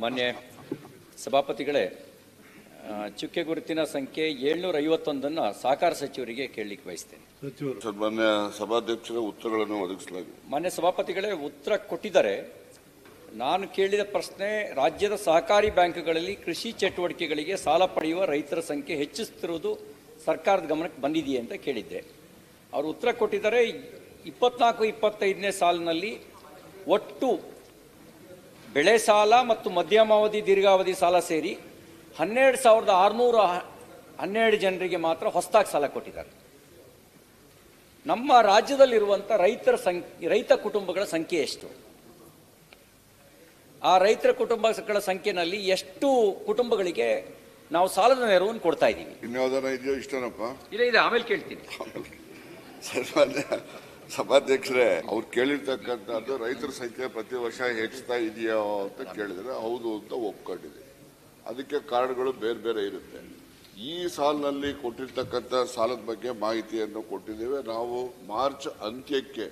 ಮಾನ್ಯ ಸಭಾಪತಿಗಳೇ ಚುಕ್ಕೆ ಗುರುತಿನ ಸಂಖ್ಯೆ ಏಳ್ನೂರ ಐವತ್ತೊಂದನ್ನು ಸಹಕಾರ ಸಚಿವರಿಗೆ ಕೇಳಲಿಕ್ಕೆ ಬಯಸ್ತೇನೆ. ಮಾನ್ಯ ಸಭಾಧ್ಯಕ್ಷರ ಉತ್ತರಗಳನ್ನು ಒದಗಿಸಲಾಗಿದೆ. ಮಾನ್ಯ ಸಭಾಪತಿಗಳೇ ಉತ್ತರ ಕೊಟ್ಟಿದ್ದಾರೆ. ನಾನು ಕೇಳಿದ ಪ್ರಶ್ನೆ ರಾಜ್ಯದ ಸಹಕಾರಿ ಬ್ಯಾಂಕ್ಗಳಲ್ಲಿ ಕೃಷಿ ಚಟುವಟಿಕೆಗಳಿಗೆ ಸಾಲ ಪಡೆಯುವ ರೈತರ ಸಂಖ್ಯೆ ಹೆಚ್ಚಿಸುತ್ತಿರುವುದು ಸರ್ಕಾರದ ಗಮನಕ್ಕೆ ಬಂದಿದೆಯೇ ಅಂತ ಕೇಳಿದ್ದೆ. ಅವರು ಉತ್ತರ ಕೊಟ್ಟಿದ್ದಾರೆ ಇಪ್ಪತ್ನಾಲ್ಕು ಇಪ್ಪತ್ತೈದನೇ ಸಾಲಿನಲ್ಲಿ ಒಟ್ಟು ಬೆಳೆ ಸಾಲ ಮತ್ತು ಮಧ್ಯಮಾವಧಿ ದೀರ್ಘಾವಧಿ ಸಾಲ ಸೇರಿ ಹನ್ನೆರಡು ಸಾವಿರದ ಆರುನೂರ ಹನ್ನೆರಡು ಜನರಿಗೆ ಮಾತ್ರ ಹೊಸದಾಗಿ ಸಾಲ ಕೊಟ್ಟಿದ್ದಾರೆ. ನಮ್ಮ ರಾಜ್ಯದಲ್ಲಿರುವಂಥ ರೈತರ ಸಂಖ್ಯೆ ರೈತ ಕುಟುಂಬಗಳ ಸಂಖ್ಯೆ ಎಷ್ಟು? ಆ ರೈತರ ಕುಟುಂಬಗಳ ಸಂಖ್ಯೆನಲ್ಲಿ ಎಷ್ಟು ಕುಟುಂಬಗಳಿಗೆ ನಾವು ಸಾಲದ ನೆರವನ್ನು ಕೊಡ್ತಾ ಇದ್ದೀವಿ? ಇನ್ಯಾವುದಾರ ಇದೆಯೋ ಇಷ್ಟನಪ್ಪ. ಇಲ್ಲ ಇದೆ ಆಮೇಲೆ ಕೇಳ್ತೀನಿ. ಸಭಾಧ್ಯಕ್ಷರೇ, ಅವ್ರು ಕೇಳಿರ್ತಕ್ಕಂಥದ್ದು ರೈತರ ಸಂಖ್ಯೆ ಪ್ರತಿ ವರ್ಷ ಹೆಚ್ಚುತ್ತಾ ಇದೆಯೋ ಅಂತ ಕೇಳಿದ್ರೆ ಹೌದು ಅಂತ ಒಪ್ಕೊಂಡಿದೆ. ಅದಕ್ಕೆ ಕಾರಣಗಳು ಬೇರೆ ಬೇರೆ ಇರುತ್ತೆ. ಈ ಸಾಲಿನಲ್ಲಿ ಕೊಟ್ಟಿರ್ತಕ್ಕಂಥ ಸಾಲದ ಬಗ್ಗೆ ಮಾಹಿತಿಯನ್ನು ಕೊಟ್ಟಿದ್ದೇವೆ. ನಾವು ಮಾರ್ಚ್ ಅಂತ್ಯಕ್ಕೆ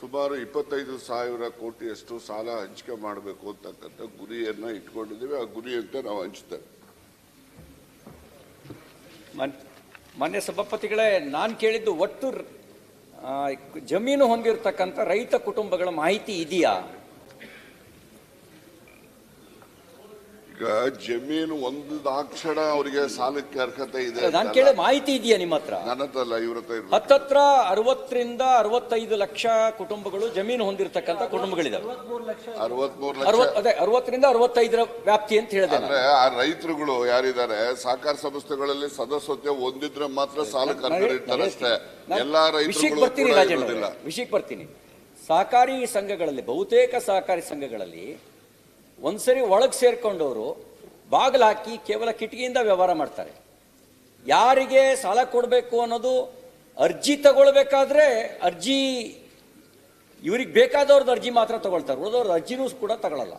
ಸುಮಾರು ಇಪ್ಪತ್ತೈದು ಸಾವಿರ ಕೋಟಿಯಷ್ಟು ಸಾಲ ಹಂಚಿಕೆ ಮಾಡಬೇಕು ಅಂತಕ್ಕಂಥ ಗುರಿಯನ್ನು ಇಟ್ಕೊಂಡಿದ್ದೇವೆ. ಆ ಗುರಿಯಂತೆ ನಾವು ಹಂಚ್ತೇವೆ. ಮನ್- ಮಾನ್ಯ ಸಭಾಪತಿಗಳೇ, ನಾನು ಕೇಳಿದ್ದು ಒಟ್ಟು ಜಮೀನು ಹೊಂದಿರತಕ್ಕಂಥ ರೈತ ಕುಟುಂಬಗಳ ಮಾಹಿತಿ ಇದೆಯಾ? ಈಗ ಜಮೀನು ಒಂದು ದಾಕ್ಷಣ ಅವರಿಗೆ ಸಾಲಕ್ಕೆ ಅರ್ಹತೆ ಇದೆ ನಾನು ಕೇಳಿ ಮಾಹಿತಿ ಇದೆಯಾ ನಿಮ್ಮ ಹತ್ರ? ನನ್ನ ಹತ್ರ ಅಲ್ಲ ಇವ್ರ ಹತ್ರ ಇರ್ಬೇಕು. ಹತ್ತತ್ರ ಅರವತ್ತರಿಂದ ಅರವತ್ತೈದು ಲಕ್ಷ ಕುಟುಂಬಗಳು ಜಮೀನು ಹೊಂದಿರತಕ್ಕಂತ ಕುಟುಂಬಗಳಿದಾವೆ. ಅರವತ್ಮೂರು ಲಕ್ಷ. ಅರವತ್ ಅದೇ ಅರವತ್ತರಿಂದ ಅರವತ್ತೈದರ ವ್ಯಾಪ್ತಿ ಅಂತ ಹೇಳಿದೆ ನಾನು. ಅಂದ್ರೆ ಆ ರೈತರುಗಳು ಯಾರಿದ್ದಾರೆ ಸಹಕಾರ ಸಂಸ್ಥೆಗಳಲ್ಲಿ ಸದಸ್ಯತ್ವ ಹೊಂದಿದ್ರೆ ಮಾತ್ರ ಸಾಲಕ್ಕೆ ಅರ್ಹ ಇರ್ತಾರೆ ಅಷ್ಟೇ. ನಾನು ಎಲ್ಲಾ ವಿಷಯಕ್ಕೆ ರೈತರುಗಳು ಬರ್ತೀನಿ ಕೂಡ ರಾಜಣ್ಣ ಇರೋದಿಲ್ಲ. ವಿಷಯಕ್ಕೆ ಬರ್ತೀನಿ. ಸಹಕಾರಿ ಸಂಘಗಳಲ್ಲಿ ಬಹುತೇಕ ಸಹಕಾರಿ ಸಂಘಗಳಲ್ಲಿ ಒಂದ್ಸರಿ ಒಳಗೆ ಸೇರ್ಕೊಂಡವರು ಬಾಗಿಲು ಹಾಕಿ ಕೇವಲ ಕಿಟಕಿಯಿಂದ ವ್ಯವಹಾರ ಮಾಡ್ತಾರೆ. ಯಾರಿಗೆ ಸಾಲ ಕೊಡಬೇಕು ಅನ್ನೋದು ಅರ್ಜಿ ತಗೊಳ್ಬೇಕಾದ್ರೆ ಅರ್ಜಿ ಇವ್ರಿಗೆ ಬೇಕಾದವ್ರದ್ದು ಅರ್ಜಿ ಮಾತ್ರ ತಗೊಳ್ತಾರೆ. ಉಳಿದವ್ರದ್ದು ಅರ್ಜಿನೂ ಕೂಡ ತಗೊಳ್ಳಲ್ಲ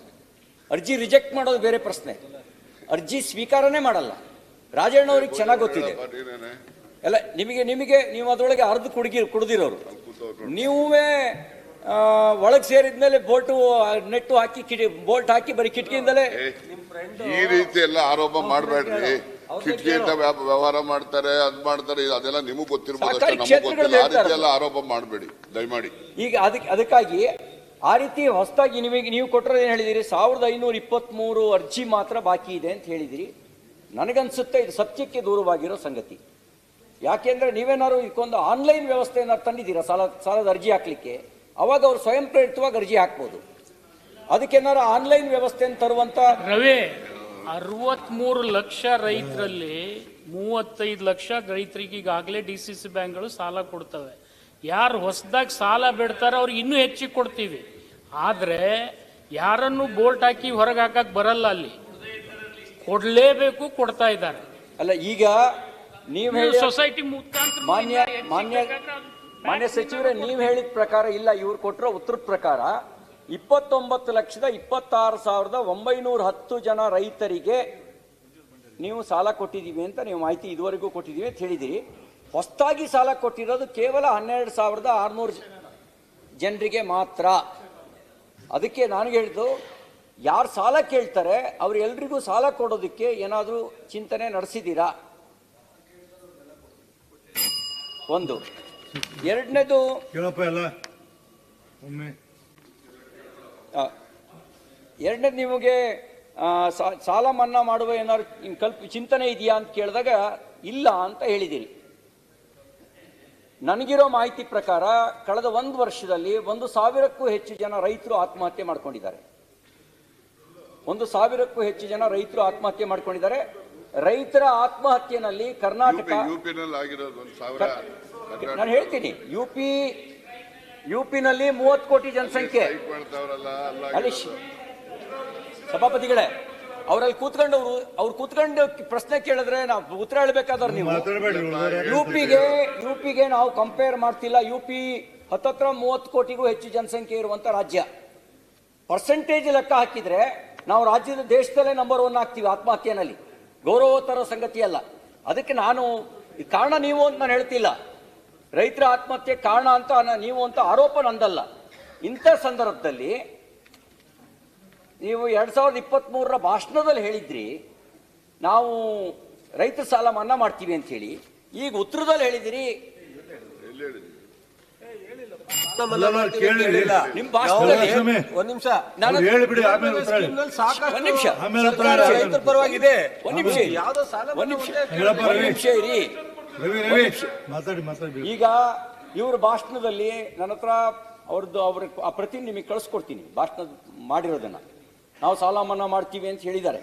ಅರ್ಜಿ ರಿಜೆಕ್ಟ್ ಮಾಡೋದು ಬೇರೆ ಪ್ರಶ್ನೆ. ಅರ್ಜಿ ಸ್ವೀಕಾರನೇ ಮಾಡಲ್ಲ. ರಾಜಣ್ಣ ಅವ್ರಿಗೆ ಚೆನ್ನಾಗಿ ಗೊತ್ತಿದೆ. ಅಲ್ಲ, ನಿಮಗೆ ನಿಮಗೆ, ನೀವು ಅದರೊಳಗೆ ಅರ್ಧ ಕುಡುಗಿ, ಕುಡಿದಿರೋರು. ನೀವೇ ಒಳಗೆ ಸೇರಿದ್ಮೇಲೆ ಬೋಟು ನೆಟ್ಟು ಹಾಕಿ ಕಿಡಿ ಬೋಲ್ಟ್ ಹಾಕಿ ಬರೀ ಕಿಟಕಿಯಿಂದಲೇ ಈ ರೀತಿ ಎಲ್ಲ ಆರೋಪ ಮಾಡಬೇಡ್ರಿ. ಕಿಟಕಿಯಿಂದ ವ್ಯವಹಾರ ಮಾಡ್ತಾರೆ ಅದ್ ಮಾಡ್ತಾರೆ ಅದೆಲ್ಲ ನಿಮಗೂ ಗೊತ್ತಿರ್ಬೋದು ಆ ರೀತಿ ಎಲ್ಲ ಆರೋಪ ಮಾಡಬೇಡಿ ದಯಮಾಡಿ. ಈಗ ಅದಕ್ಕೆ ಅದಕ್ಕಾಗಿ ಆ ರೀತಿ ಹೊಸದಾಗಿ ನಿಮಗೆ ನೀವು ಕೊಟ್ಟರೆ ಏನು ಹೇಳಿದಿರಿ? ಸಾವಿರದ ಐನೂರ ಇಪ್ಪತ್ತ್ಮೂರು ಅರ್ಜಿ ಮಾತ್ರ ಬಾಕಿ ಇದೆ ಅಂತ ಹೇಳಿದಿರಿ. ನನಗನ್ಸುತ್ತೆ ಇದು ಸತ್ಯಕ್ಕೆ ದೂರವಾಗಿರೋ ಸಂಗತಿ. ಯಾಕೆಂದ್ರೆ ನೀವೇನಾದ್ರು ಇದಕ್ಕೊಂದು ಆನ್ಲೈನ್ ವ್ಯವಸ್ಥೆಯನ್ನು ತಂದಿದ್ದೀರಾ? ಸಾಲ ಸಾಲದ ಅರ್ಜಿ ಹಾಕ್ಲಿಕ್ಕೆ? ಅವಾಗ ಅವರು ಸ್ವಯಂ ಪ್ರೇರಿತವಾಗಿ ಅರ್ಜಿ ಹಾಕ್ಬೋದು. ಅದಕ್ಕೇನಾರ ಆನ್ಲೈನ್ ವ್ಯವಸ್ಥೆಯನ್ನು ತರುವಂತ ರವಿ ಅರವತ್ಮೂರು ಲಕ್ಷ ರೈತರಲ್ಲಿ ಮೂವತ್ತೈದು ಲಕ್ಷ ರೈತರಿಗೆ ಈಗಾಗಲೇ ಡಿ ಸಿ ಸಿ ಬ್ಯಾಂಕ್ಗಳು ಸಾಲ ಕೊಡ್ತವೆ. ಯಾರು ಹೊಸದಾಗಿ ಸಾಲ ಬಿಡ್ತಾರೋ ಅವ್ರಿಗೆ ಇನ್ನೂ ಹೆಚ್ಚಿಗೆ ಕೊಡ್ತೀವಿ. ಆದರೆ ಯಾರನ್ನು ಬೋಲ್ಟ್ ಹಾಕಿ ಹೊರಗೆ ಹಾಕಕ್ ಬರಲ್ಲ ಅಲ್ಲಿ. ಕೊಡಲೇಬೇಕು ಕೊಡ್ತಾ ಇದ್ದಾರೆ. ಅಲ್ಲ ಈಗ ನೀವು ಸೊಸೈಟಿ ಮುಖಾಂತರ ಮಾನ್ಯ ಮಾನ್ಯ ಮಾನ್ಯ ಸಚಿವರೇ, ನೀವು ಹೇಳಿದ ಪ್ರಕಾರ ಇಲ್ಲ, ಇವ್ರು ಕೊಟ್ಟಿರೋ ಉತ್ತರ ಪ್ರಕಾರ ಇಪ್ಪತ್ತೊಂಬತ್ತು ಲಕ್ಷದ ಇಪ್ಪತ್ತಾರು ಸಾವಿರದ ಒಂಬೈನೂರ ಹತ್ತು ಜನ ರೈತರಿಗೆ ನೀವು ಸಾಲ ಕೊಟ್ಟಿದ್ದೀವಿ ಅಂತ ನೀವು ಮಾಹಿತಿ ಇದುವರೆಗೂ ಕೊಟ್ಟಿದ್ದೀವಿ ಅಂತ ಹೇಳಿದಿರಿ. ಹೊಸದಾಗಿ ಸಾಲ ಕೊಟ್ಟಿರೋದು ಕೇವಲ ಹನ್ನೆರಡು ಸಾವಿರದ ಆರುನೂರು ಜನರಿಗೆ ಮಾತ್ರ. ಅದಕ್ಕೆ ನಾನು ಹೇಳಿದ್ದು, ಯಾರು ಸಾಲ ಕೇಳ್ತಾರೆ ಅವ್ರೆಲ್ರಿಗೂ ಸಾಲ ಕೊಡೋದಕ್ಕೆ ಏನಾದರೂ ಚಿಂತನೆ ನಡೆಸಿದ್ದೀರಾ? ಒಂದು. ಎರಡನೇದು ಕೇಳಪ್ಪ ಎಲ್ಲ. ಒಮ್ಮೆ. ಎರಡನೇದು ನಿಮಗೆ ಸಾಲ ಮನ್ನಾ ಮಾಡುವ ಏನಾದ್ರು ಕಲ್ಪ ಚಿಂತನೆ ಇದೆಯಾ ಅಂತ ಕೇಳಿದಾಗ ಇಲ್ಲ ಅಂತ ಹೇಳಿದಿರಿ. ನನಗಿರೋ ಮಾಹಿತಿ ಪ್ರಕಾರ ಕಳೆದ ಒಂದು ವರ್ಷದಲ್ಲಿ ಒಂದು ಸಾವಿರಕ್ಕೂ ಹೆಚ್ಚು ಜನ ರೈತರು ಆತ್ಮಹತ್ಯೆ ಮಾಡ್ಕೊಂಡಿದ್ದಾರೆ. ಒಂದು ಸಾವಿರಕ್ಕೂ ಹೆಚ್ಚು ಜನ ರೈತರು ಆತ್ಮಹತ್ಯೆ ಮಾಡ್ಕೊಂಡಿದ್ದಾರೆ. ರೈತರ ಆತ್ಮಹತ್ಯೆನಲ್ಲಿ ಕರ್ನಾಟಕ ನಾನು ಹೇಳ್ತೀನಿ ಯು ಪಿ ಯು ಪಿನಲ್ಲಿ ಮೂವತ್ತು ಕೋಟಿ ಜನಸಂಖ್ಯೆ. ಅಲ್ಲಿ ಸಭಾಪತಿಗಳೇ ಅವರಲ್ಲಿ ಕೂತ್ಕೊಂಡು ಅವರು ಅವ್ರು ಕೂತ್ಕೊಂಡು ಪ್ರಶ್ನೆ ಕೇಳಿದ್ರೆ ನಾವು ಉತ್ತರ ಹೇಳ್ಬೇಕಾದ್ರೆ ನೀವು. ಯು ಪಿಗೆ ಯು ಪಿಗೆ ನಾವು ಕಂಪೇರ್ ಮಾಡ್ತಿಲ್ಲ ಯು ಪಿ ಹತ್ತತ್ರ ಮೂವತ್ತು ಕೋಟಿಗೂ ಹೆಚ್ಚು ಜನಸಂಖ್ಯೆ ಇರುವಂತ ರಾಜ್ಯ. ಪರ್ಸೆಂಟೇಜ್ ಲೆಕ್ಕ ಹಾಕಿದ್ರೆ ನಾವು ರಾಜ್ಯದ ದೇಶದಲ್ಲೇ ನಂಬರ್ ಒನ್ ಆಗ್ತೀವಿ ಆತ್ಮಹತ್ಯೆನಲ್ಲಿ. ಗೌರವ ತರೋ ಸಂಗತಿ ಅಲ್ಲ ಅದಕ್ಕೆ ನಾನು ಕಾರಣ ನೀವು ಅಂತ ನಾನು ಹೇಳ್ತಿಲ್ಲ. ರೈತರ ಆತ್ಮಹತ್ಯೆ ಕಾರಣ ಅಂತ ನೀವು ಅಂತ ಆರೋಪ ನಂದಲ್ಲ. ಇಂಥ ಸಂದರ್ಭದಲ್ಲಿ ನೀವು ಎರಡ್ ಸಾವಿರದ ಇಪ್ಪತ್ತ್ ಮೂರರ ಭಾಷಣದಲ್ಲಿ ಹೇಳಿದ್ರಿ ನಾವು ರೈತ ಸಾಲ ಮನ್ನಾ ಮಾಡ್ತೀವಿ ಅಂತ ಹೇಳಿ. ಈಗ ಉತ್ತರದಲ್ಲಿ ಹೇಳಿದಿರಿ. ನಿಮ್ ಭಾಷಣದಲ್ಲಿ ಒಂದ್ ನಿಮಿಷ. ನಾನು ಒಂದ್ ನಿಮಿಷ. ರೈತರ ಪರವಾಗಿದೆ. ಒಂದ್ ನಿಮಿಷ. ಇರಿ. ಯಾವ್ದೋ ಸಾಲ ಒಂದ್ ನಿಮಿಷ. ಒಂದ್ ನಿಮಿಷ ಇರಿ. ಮಾತಾಡಿ ಮಾತಾಡಿ. ಈಗ ಇವ್ರ ಭಾಷಣದಲ್ಲಿ ನನ್ನ ಹತ್ರ ಅವ್ರದ್ದು ಅವ್ರ ಆ ಪ್ರತಿ ನಿಮಗೆ ಕಳಿಸ್ಕೊಡ್ತೀನಿ ಭಾಷಣ ಮಾಡಿರೋದನ್ನ. ನಾವು ಸಾಲ ಮನ್ನಾ ಮಾಡ್ತೀವಿ ಅಂತ ಹೇಳಿದ್ದಾರೆ.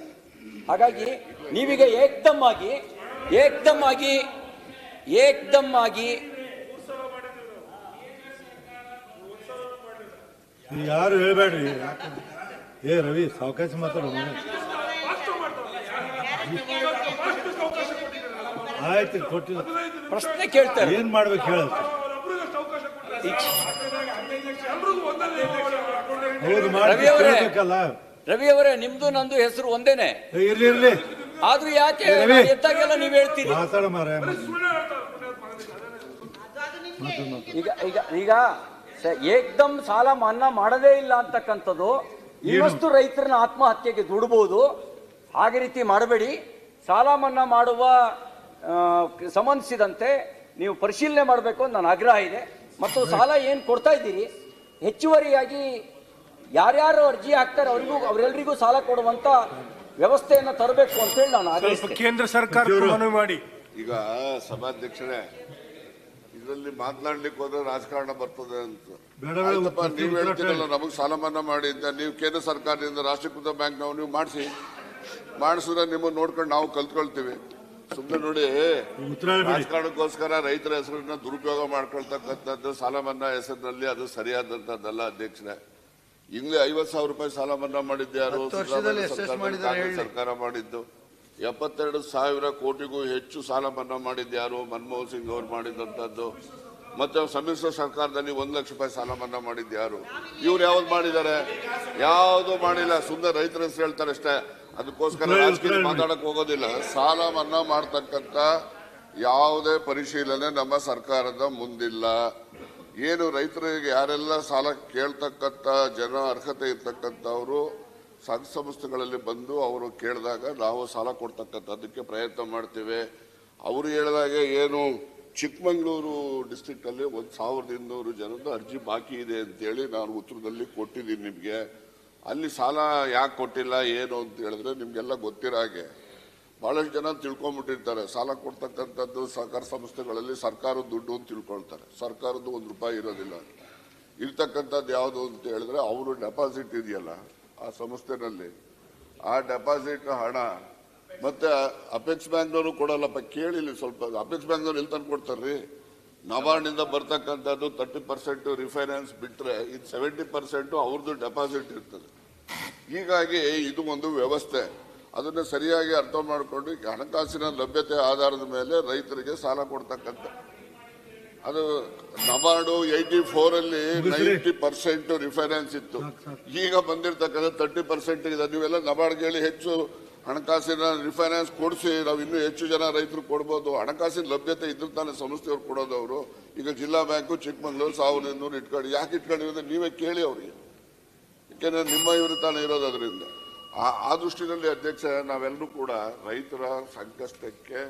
ಹಾಗಾಗಿ ನೀವೀಗ ಏಕ್ದಮ್ ಆಗಿ ಏಕ್ದಮ್ ಆಗಿ ಏಕ್ದಮ್ ಆಗಿ ಯಾರು ಹೇಳ್ಬೇಡ್ರಿ. ಏ ರವಿ ಸಾವಕಾಶ ಮಾತಾಡು. ಆಯ್ತು ಕೊಟ್ಟಿಲ್ಲ ಪ್ರಶ್ನೆ ಕೇಳ್ತಾರೆ. ಏನ್ ಮಾಡ್ಬೇಕು ಹೇಳಿ ಹೌದು ರವಿ ಅವರೇ. ರವಿ ಅವರೇ ನಿಮ್ದು ನಂದು ಹೆಸರು ಒಂದೇನೆ. ಇರ್ಲಿ ಇರ್ಲಿ. ಆದ್ರೂ ಯಾಕೆ ರವಿ. ನಾನು ಎದ್ದಾಗೆಲ್ಲ ನೀವ್ ಹೇಳ್ತೀರಿ? ಮಾತಾಡ ಈಗ ಈಗ ಈಗ ಸ- ಏಕ್ದಮ್ ಸಾಲ ಮನ್ನಾ ಮಾಡದೇ ಇಲ್ಲ ಅಂತಕ್ಕಂಥದ್ದು ಇನ್ನಷ್ಟು ರೈತರನ್ನ ಆತ್ಮಹತ್ಯೆಗೆ ದುಡಬಹುದು ಹಾಗೆ ರೀತಿ ಮಾಡಬೇಡಿ. ಸಾಲ ಮನ್ನಾ ಮಾಡುವ ಸಂಬಂಧಿಸಿದಂತೆ ನೀವು ಪರಿಶೀಲನೆ ಮಾಡಬೇಕು ಅಂತ ನನ್ನ ಆಗ್ರಹ ಇದೆ. ಮತ್ತು ಸಾಲ ಏನು ಕೊಡ್ತಾ ಇದ್ದೀರಿ? ಹೆಚ್ಚುವರಿಯಾಗಿ ಯಾರ್ಯಾರು ಅರ್ಜಿ ಹಾಕ್ತಾರೆ ಅವರಿಗೂ ಅವರೆಲ್ಲರಿಗೂ ಸಾಲ ಕೊಡುವಂತ ವ್ಯವಸ್ಥೆಯನ್ನು ತರಬೇಕು ಅಂತ ಹೇಳಿ ನಾನು ಕೇಂದ್ರ ಸರ್ಕಾರ ಮನವಿ ಮಾಡಿ. ಈಗ ಸಭಾಧ್ಯಕ್ಷರೇ ಇದರಲ್ಲಿ ಮಾತನಾಡ್ಲಿಕ್ಕೆ ಹೋದ್ರೆ ರಾಜಕಾರಣ ಬರ್ತದೆ ಅಂತ. ಬೇಡ, ಬೇಡ, ಆಯ್ತಪ್ಪ ಉತ್ತರ- ನೀವು ಉತ್ತರ ಹೇಳ್ತೀರಲ್ಲ ನಮಗೆ ಸಾಲ ಮನ್ನಾ ಮಾಡಿದ್ದ ನೀವು ಕೇಂದ್ರ ಸರ್ಕಾರದಿಂದ ರಾಷ್ಟ್ರೀಕೃತ ಬ್ಯಾಂಕ್ ನಾವು ನೀವು ಮಾಡಿಸಿ. ಮಾಡಿಸಿದ್ರೆ ನಿಮ್ಮನ್ನ ನೋಡ್ಕೊಂಡು ನಾವು ಕಲ್ತ್ಕೊಳ್ತೀವಿ. ಸುಮ್ಮನೆ ನೋಡಿ. ರಾಜಕಾರಣಕ್ಕೋಸ್ಕರ ರೈತರ ಹೆಸರನ್ನ ದುರುಪಯೋಗ ಮಾಡ್ಕೊಳ್ತಕ್ಕಂಥದ್ದು ಸಾಲ ಮನ್ನಾ ಹೆಸರಿನಲ್ಲಿ ಅದು ಸರಿಯಾದಂತದ್ದಲ್ಲ ಅಧ್ಯಕ್ಷರೇ. ಈಗಲೇ ಐವತ್ ಸಾವಿರ ರೂಪಾಯಿ ಸಾಲ ಮನ್ನಾ ಮಾಡಿದ್ದು ಯಾರು. ಸರ್ಕಾರ ಮಾಡಿದ್ದು. ಎಪ್ಪತ್ತೆರಡು ಸಾವಿರ ಕೋಟಿಗೂ ಹೆಚ್ಚು ಸಾಲ ಮನ್ನಾ ಮಾಡಿದ್ದು ಯಾರು? ಮನಮೋಹನ್ ಸಿಂಗ್ ಅವರು ಮಾಡಿದಂತದ್ದು ಮತ್ತೆ ಸಮ್ಮಿಶ್ರ ಸರ್ಕಾರದಲ್ಲಿ ಒಂದು ಲಕ್ಷ ರೂಪಾಯಿ ಸಾಲ ಮನ್ನಾ ಮಾಡಿದ್ದು ಯಾರು? ಇವ್ರು ಯಾವ್ದು ಮಾಡಿದ್ದಾರೆ? ಯಾವುದು ಮಾಡಿಲ್ಲ. ಸುಮ್ಮನೆ ರೈತರ ಹೆಸರು ಹೇಳ್ತಾರೆ ಅಷ್ಟೇ. ಅದಕ್ಕೋಸ್ಕರ ರಾಜಕೀಯ ಉತ್ತರ ಮಾತಾಡಕ್ ಹೋಗೋದಿಲ್ಲ. ಸಾಲ ಮನ್ನಾ ಮಾಡ್ತಕ್ಕಂಥ ಯಾವುದೇ ಪರಿಶೀಲನೆ ನಮ್ಮ ಸರ್ಕಾರದ ಮುಂದಿಲ್ಲ. ಏನು ರೈತರಿಗೆ ಯಾರೆಲ್ಲ ಸಾಲ ಕೇಳ್ತಕ್ಕಂಥ ಜನ ಅರ್ಹತೆ ಇರ್ತಕ್ಕಂಥವ್ರು ಸಂಘ ಸಂಸ್ಥೆಗಳಲ್ಲಿ ಬಂದು ಅವರು ಕೇಳಿದಾಗ ನಾವು ಸಾಲ ಕೊಡ್ತಕ್ಕಂಥದ್ದಕ್ಕೆ ಪ್ರಯತ್ನ ಮಾಡ್ತೇವೆ. ಅವರು ಹೇಳಿದಾಗೆ ಏನು ಚಿಕ್ಕಮಂಗ್ಳೂರು ಡಿಸ್ಟಿಕ್ಟಲ್ಲಿ ಅಲ್ಲಿ ಒಂದು ಸಾವಿರದ ಇನ್ನೂರು ಜನದ ಅರ್ಜಿ ಬಾಕಿ ಇದೆ ಅಂತೇಳಿ ನಾನು ಉತ್ತರದಲ್ಲಿ ಕೊಟ್ಟಿದ್ದೀನಿ ನಿಮಗೆ. ಅಲ್ಲಿ ಸಾಲ ಯಾಕೆ ಕೊಟ್ಟಿಲ್ಲ, ಏನು ಅಂತ ಹೇಳಿದ್ರೆ ನಿಮಗೆಲ್ಲ ಗೊತ್ತಿರೋ ಹಾಗೆ. ಭಾಳಷ್ಟು ಜನ ತಿಳ್ಕೊಂಬಿಟ್ಟಿರ್ತಾರೆ. ಸಾಲ ಕೊಡ್ತಕ್ಕಂಥದ್ದು ಸಹಕಾರ ಸಂಸ್ಥೆಗಳಲ್ಲಿ ಸರ್ಕಾರದ ದುಡ್ಡು ಅಂತ ತಿಳ್ಕೊಳ್ತಾರೆ. ಸರ್ಕಾರದ್ದು ಒಂದು ರೂಪಾಯಿ ಇರೋದಿಲ್ಲ. ಇರ್ತಕ್ಕಂಥದ್ದು ಯಾವುದು ಅಂತ ಹೇಳಿದ್ರೆ, ಅವರು ಡೆಪಾಸಿಟ್ ಇದೆಯಲ್ಲ ಆ ಸಂಸ್ಥೆನಲ್ಲಿ. ಆ ಡೆಪಾಸಿಟ್ ಹಣ ಮತ್ತೆ ಅಪೆಕ್ಸ್ ಬ್ಯಾಂಕ್ನವರು ಕೊಡಲ್ಲಪ್ಪ ಕೇಳಿಲ್ಲ ಸ್ವಲ್ಪ. ಅಪೆಕ್ಸ್ ಬ್ಯಾಂಕ್ನವ್ರು ಎಲ್ಲಿ ತಂದು ಕೊಡ್ತಾರ್ರಿ? ನಬಾರ್ಡ್ನಿಂದ ಬರ್ತಕ್ಕಂಥದ್ದು ತರ್ಟಿ ಪರ್ಸೆಂಟ್ ರಿಫೈನಾನ್ಸ್ ಬಿಟ್ಟರೆ ಇದು ಸೆವೆಂಟಿ ಪರ್ಸೆಂಟು ಅವ್ರದ್ದು ಡೆಪಾಸಿಟ್ ಇರ್ತದೆ. ಹೀಗಾಗಿ ಇದು ಒಂದು ವ್ಯವಸ್ಥೆ. ಅದನ್ನು ಸರಿಯಾಗಿ ಅರ್ಥ ಮಾಡಿಕೊಂಡು ಹಣಕಾಸಿನ ಲಭ್ಯತೆ ಆಧಾರದ ಮೇಲೆ ರೈತರಿಗೆ ಸಾಲ ಕೊಡ್ತಕ್ಕಂಥ. ಅದು ನಬಾರ್ಡು ಏಯ್ಟಿ ಫೋರಲ್ಲಿ ಅಲ್ಲಿ ನೈಂಟಿ ಪರ್ಸೆಂಟ್ ರಿಫೈನಾನ್ಸ್ ಇತ್ತು. ಈಗ ಬಂದಿರತಕ್ಕಂಥ ತರ್ಟಿ ಪರ್ಸೆಂಟ್ ಇದೆ ನೀವೆಲ್ಲ ನಬಾರ್ಡ್ಗೆ ಹೇಳಿ ಹೆಚ್ಚು ಹಣಕಾಸಿನ ರಿಫೈನಾನ್ಸ್ ಕೊಡಿಸಿ, ನಾವು ಇನ್ನೂ ಹೆಚ್ಚು ಜನ ರೈತರು ಕೊಡ್ಬೋದು. ಹಣಕಾಸಿನ ಲಭ್ಯತೆ ಇದ್ರ ತಾನೇ ಸಂಸ್ಥೆಯವ್ರು ಕೊಡೋದು ಅವರು. ಈಗ ಜಿಲ್ಲಾ ಬ್ಯಾಂಕು ಚಿಕ್ಕಮಂಗ್ಳೂರು ಸಾವಿರದ ಇನ್ನೂರು ಇಟ್ಕೊಂಡು, ಯಾಕೆ ಇಟ್ಕೊಂಡಿರೋದು ನೀವೇ ಕೇಳಿ ಅವ್ರಿಗೆ. ಯಾಕೆಂದ್ರೆ ನಿಮ್ಮ ಇವರು ತಾನೇ ಇರೋದು ಅದರಿಂದ. ಆ ಆ ದೃಷ್ಟಿನಲ್ಲಿ ಅಧ್ಯಕ್ಷ ನಾವೆಲ್ಲರೂ ಕೂಡ ರೈತರ ಸಂಕಷ್ಟಕ್ಕೆ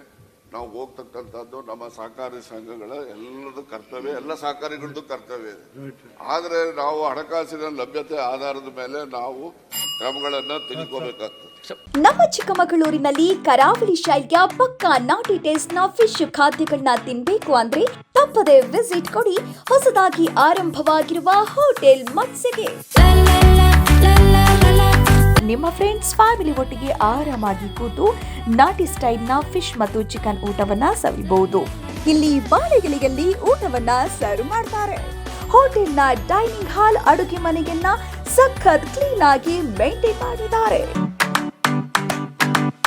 ನಾವು ಹೋಗ್ತಕ್ಕಂಥದ್ದು ನಮ್ಮ ಸಹಕಾರಿ ಸಂಘಗಳ ಎಲ್ಲರದ್ದು ಕರ್ತವ್ಯ, ಎಲ್ಲ ಸಹಕಾರಿಗಳದ್ದು ಕರ್ತವ್ಯ ಇದೆ. ಆದರೆ ನಾವು ಹಣಕಾಸಿನ ಲಭ್ಯತೆ ಆಧಾರದ ಮೇಲೆ ನಾವು ಕ್ರಮಗಳನ್ನು ತೆಗೆದುಕೋಬೇಕಾಗ್ತದೆ. ನಮ್ಮ ಚಿಕ್ಕಮಗಳೂರಿನಲ್ಲಿ ಕರಾವಳಿ ಶೈಲಿಯ ಪಕ್ಕಾ ನಾಟಿ ಟೇಸ್ಟ್ನ ಫಿಶ್ ಖಾದ್ಯಗಳನ್ನ ತಿನ್ಬೇಕು ಅಂದ್ರೆ ತಪ್ಪದೆ ವಿಸಿಟ್ ಕೊಡಿ. ಹೊಸದಾಗಿ ಆರಂಭವಾಗಿರುವ ಹೋಟೆಲ್ ಮತ್ಸ್ಯಗೆ. ನಿಮ್ಮ ಫ್ರೆಂಡ್ಸ್ ಫ್ಯಾಮಿಲಿ ಒಟ್ಟಿಗೆ ಆರಾಮಾಗಿ ಕೂತು ನಾಟಿ ಸ್ಟೈಲ್ನ ಫಿಶ್ ಮತ್ತು ಚಿಕನ್ ಊಟವನ್ನ ಸವಿಬಹುದು. ಇಲ್ಲಿ ಬಾಳೆಗಳಿಗೆಲ್ಲಿ ಊಟವನ್ನ ಸರ್ವ್ ಮಾಡ್ತಾರೆ. ಹೋಟೆಲ್ನ ಡೈನಿಂಗ್ ಹಾಲ್ ಅಡುಗೆ ಮನೆಯನ್ನ ಸಖತ್ ಕ್ಲೀನ್ ಆಗಿ ಮೇಂಟೈನ್ ಮಾಡಿದ್ದಾರೆ.